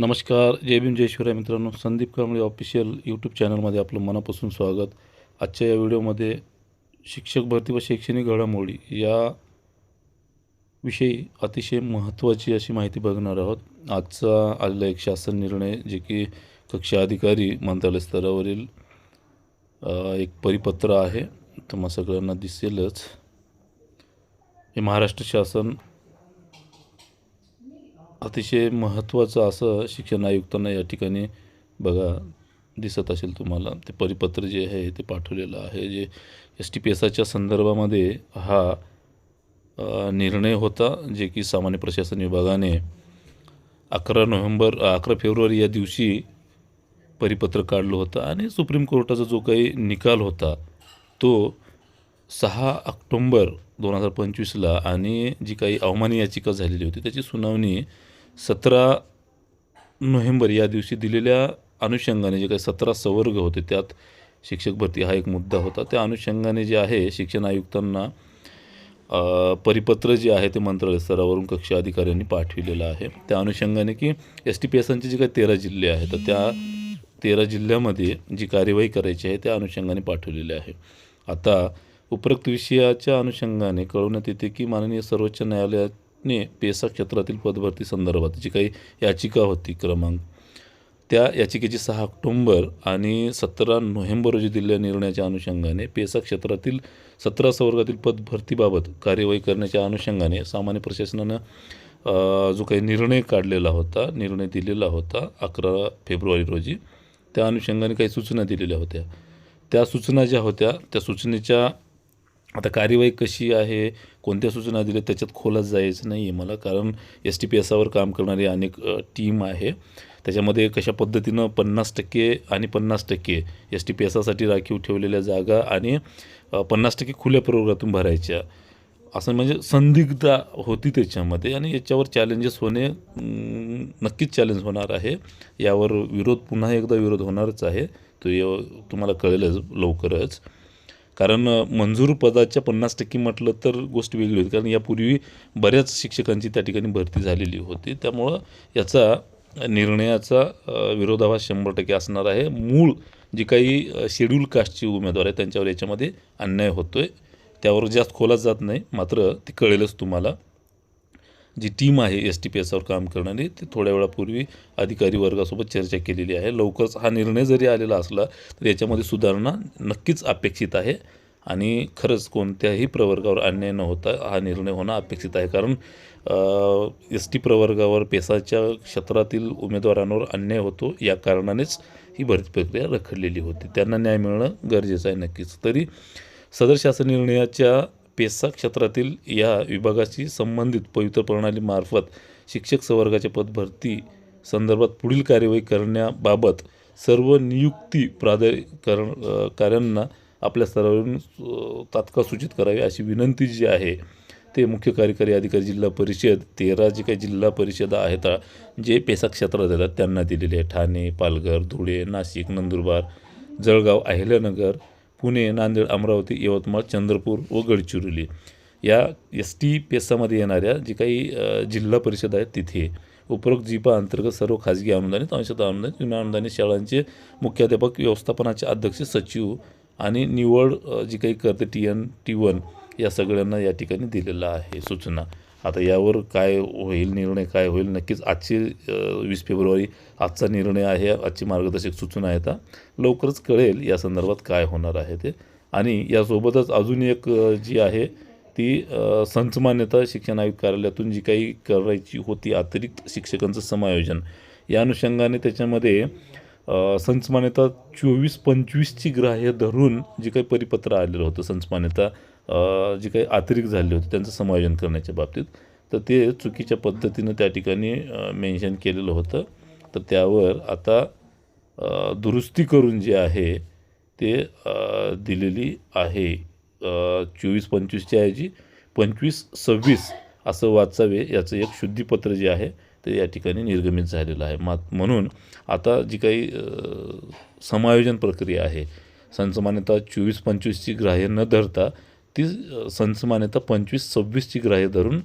नमस्कार जय भीम जय शिवराय मित्रांनो. Sandeep Kamble official YouTube चॅनलमध्ये आपलं मनापासून स्वागत. आजच्या या व्हिडिओमध्ये शिक्षक भरती व शैक्षणिक घडामोडी या विषयी अतिशय महत्त्वाची अशी माहिती बघणार आहोत. आजचा आलेला एक शासन निर्णय जे की कक्षा अधिकारी मंत्रालय स्तरावरील एक परिपत्र आहे. तुम्हा सगळ्यांना दिसेलच. हे महाराष्ट्र शासन अतिशय महत्त्वाचं असं शिक्षण आयुक्तांना या ठिकाणी बघा दिसत असेल तुम्हाला. ते परिपत्र जे आहे ते पाठवलेलं आहे. जे एस टी पी एसाच्या संदर्भामध्ये हा निर्णय होता जे की सामान्य प्रशासन विभागाने अकरा नोव्हेंबर अकरा फेब्रुवारी या दिवशी परिपत्र काढलं होतं. आणि सुप्रीम कोर्टाचा जो काही निकाल होता तो सहा ऑक्टोंबर दोन हजार पंचवीसला आणि जी काही अवमानी याचिका झालेली होती त्याची सुनावणी सतरा नोव्हेंबर या दिवशी दिलेल्या अनुषंगाने जे काही सतरा संवर्ग होते त्यात शिक्षक भरती हा एक मुद्दा होता. त्या अनुषंगाने जे आहे शिक्षण आयुक्तांना परिपत्र जे आहे ते मंत्रालय स्तरावरून कक्षा अधिकाऱ्यांनी पाठविलेलं आहे. त्या अनुषंगाने की एस टी पी एसांचे जे काही तेरा जिल्हे आहेत तर त्या तेरा जिल्ह्यामध्ये जी कार्यवाही करायची आहे त्या अनुषंगाने पाठवलेली आहे. आता उपरोक्त विषयाच्या अनुषंगाने कळवण्यात येते की माननीय सर्वोच्च न्यायालयात ने पेसा क्षेत्रातील पदभरती संदर्भात जी काही याचिका होती क्रमांक त्या याचिकेची सहा ऑक्टोंबर आणि सतरा नोव्हेंबर रोजी दिलेल्या निर्णयाच्या अनुषंगाने पेसा क्षेत्रातील सतरा संवर्गातील पदभरतीबाबत कार्यवाही करण्याच्या अनुषंगाने सामान्य प्रशासनानं जो काही निर्णय काढलेला होता निर्णय दिलेला होता अकरा फेब्रुवारी रोजी त्या अनुषंगाने काही सूचना दिलेल्या होत्या. त्या सूचना ज्या होत्या त्या सूचनेच्या आता कार्यवाही कशी आहे? कोणत्या सूचना दिल्या? त्याच्यात खोलात जायचं नाही आहे मला कारण एस टी पी एसावर काम करणारी अनेक टीम आहे. त्याच्यामध्ये कशा पद्धतीनं पन्नास टक्के आणि पन्नास टक्के एस टी पी एसासाठी राखीव ठेवलेल्या जागा आणि पन्नास टक्के खुल्या प्रवर्गातून भरायच्या. असं म्हणजे संदिग्धता होती त्याच्यामध्ये आणि याच्यावर चॅलेंजेस होणे नक्कीच चॅलेंज होणार आहे. यावर विरोध पुन्हा एकदा विरोध होणारच आहे. तो तुम्हाला कळेलच लवकरच. कारण मंजूर पदाच्या पन्नास टक्के म्हटलं तर गोष्ट वेगळी होती. कारण यापूर्वी बऱ्याच शिक्षकांची त्या ठिकाणी भरती झालेली होती. त्यामुळं याचा निर्णयाचा विरोधाभास शंभर टक्के असणार आहे. मूळ जी काही शेड्यूल कास्टची उमेदवार आहे त्यांच्यावर याच्यामध्ये अन्याय होतो आहे त्यावर जास्त खोलात जात नाही. मात्र ते कळेलच तुम्हाला. जी टीम आहे एस टी पी एसवर काम करणारी ती थोड्या वेळापूर्वी अधिकारी वर्गासोबत चर्चा केलेली आहे. लवकरच हा निर्णय जरी आलेला असला तर याच्यामध्ये सुधारणा नक्कीच अपेक्षित आहे आणि खरंच कोणत्याही प्रवर्गावर अन्याय न होता हा निर्णय होणं अपेक्षित आहे. कारण एस टी प्रवर्गावर पेसाच्या क्षेत्रातील उमेदवारांवर अन्याय होतो या कारणानेच ही भरती प्रक्रिया रखडलेली होती. त्यांना न्याय मिळणं गरजेचं आहे नक्कीच. तरी सदर शासन निर्णयाच्या पेसा क्षेत्रातील या विभागाशी संबंधित पवित्र प्रणालीमार्फत शिक्षक संवर्गाच्या पदभरती संदर्भात पुढील कार्यवाही करण्याबाबत सर्व नियुक्ती प्राधिकरण कार्यांना आपल्या स्तरावरून तात्काळ सूचित करावी अशी विनंती जी आहे ते मुख्य कार्यकारी अधिकारी जिल्हा परिषद तेरा जे काही जिल्हा परिषद आहेत जे पेसा क्षेत्रात येतात त्यांना दिलेले आहे. ठाणे पालघर धुळे नाशिक नंदुरबार जळगाव अहिल्यानगर पुणे नांदेड अमरावती यवतमाळ चंद्रपूर व गडचिरोली या एस टी पेसामध्ये येणाऱ्या जी काही जिल्हा परिषद आहेत तिथे उपरोक्त जिपा अंतर्गत सर्व खाजगी अनुदानित अंशतः अनुदानित विनाअनुदानित शाळांचे मुख्याध्यापक व्यवस्थापनाचे अध्यक्ष सचिव आणि निवड जी काही करते टी एन टी वन या सगळ्यांना या ठिकाणी दिलेलं आहे सूचना. आता यावर काय होईल निर्णय काय होईल नक्कीच आजची वीस फेब्रुवारी आजचा निर्णय आहे आजची मार्गदर्शक सूचना आहेत लवकरच कळेल या संदर्भात काय होणार आहे ते. आणि यासोबतच अजून एक जी आहे ती अ, संच मान्यता शिक्षण आयुक्त कार्यालयातून जी काही करायची होती अतिरिक्त शिक्षकांचं समायोजन या अनुषंगाने त्याच्यामध्ये संचमान्यता चोवीस पंचवीसची ग्राह्य धरून जे काही परिपत्र आलेलं होतं संचमान्यता जी काही अतिरिक्त झालेली होती त्यांचं समायोजन करण्याच्या बाबतीत तर ते चुकीच्या पद्धतीनं त्या ठिकाणी मेन्शन केलेलं होतं. तर त्यावर आता दुरुस्ती करून जे आहे ते दिलेली आहे. चोवीस पंचवीसच्या ऐवजी पंचवीस सव्वीस असं वाचावे याचं एक शुद्धीपत्र जे आहे ते या ठिकाणी निर्गमित झालेलं आहे. मात म्हणून आता जी काही समायोजन प्रक्रिया आहे संचमान्यता चोवीस पंचवीसची ग्राह्य न धरता ती अ, पंचवीस सव्वीसची ग्राह्य धरून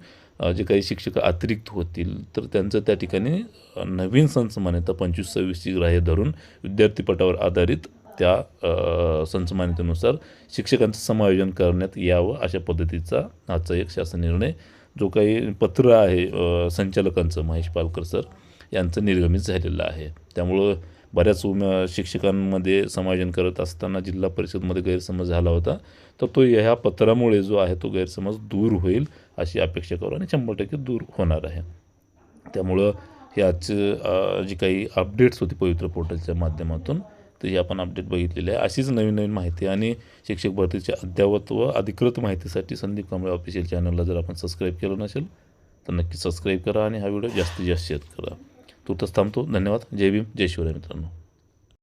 जे काही शिक्षक अतिरिक्त होतील तर त्यांचं त्या ठिकाणी नवीन संसमान्यता पंचवीस सव्वीसची ग्राह्य धरून विद्यार्थीपटावर आधारित त्या संसमान्यतेनुसार शिक्षकांचं समायोजन करण्यात यावं अशा पद्धतीचा आजचा एक शासन निर्णय. जो काही पत्र आहे संचालकांचं महेश पालकर सर यांचं निर्गमित झालेलं आहे. त्यामुळं बऱ्याच उम शिक्षकांमध्ये समायोजन करत असताना जिल्हा परिषदमध्ये गैरसमज झाला होता. तर तो ह्या पत्रामुळे जो आहे तो गैरसमज दूर होईल अशी अपेक्षा करू आणि शंभर टक्के दूर होणार आहे. त्यामुळं हे आजचं जी काही अपडेट्स होती पवित्र पोर्टलच्या माध्यमातून तर ही आपण अपडेट बघितलेली आहे अशीच नवीन नवीन माहिती आणि शिक्षक भरतीच्या अद्ययावत व अधिकृत माहितीसाठी संदीप कांबळे ऑफिशियल चॅनलला जर आपण सबस्क्राईब केलं नसेल तर नक्की सबस्क्राईब करा आणि हा व्हिडिओ जास्तीत जास्त शेअर करा. तुर्तच थांबतो धन्यवाद जय भीम जय शिवराय मित्रांनो.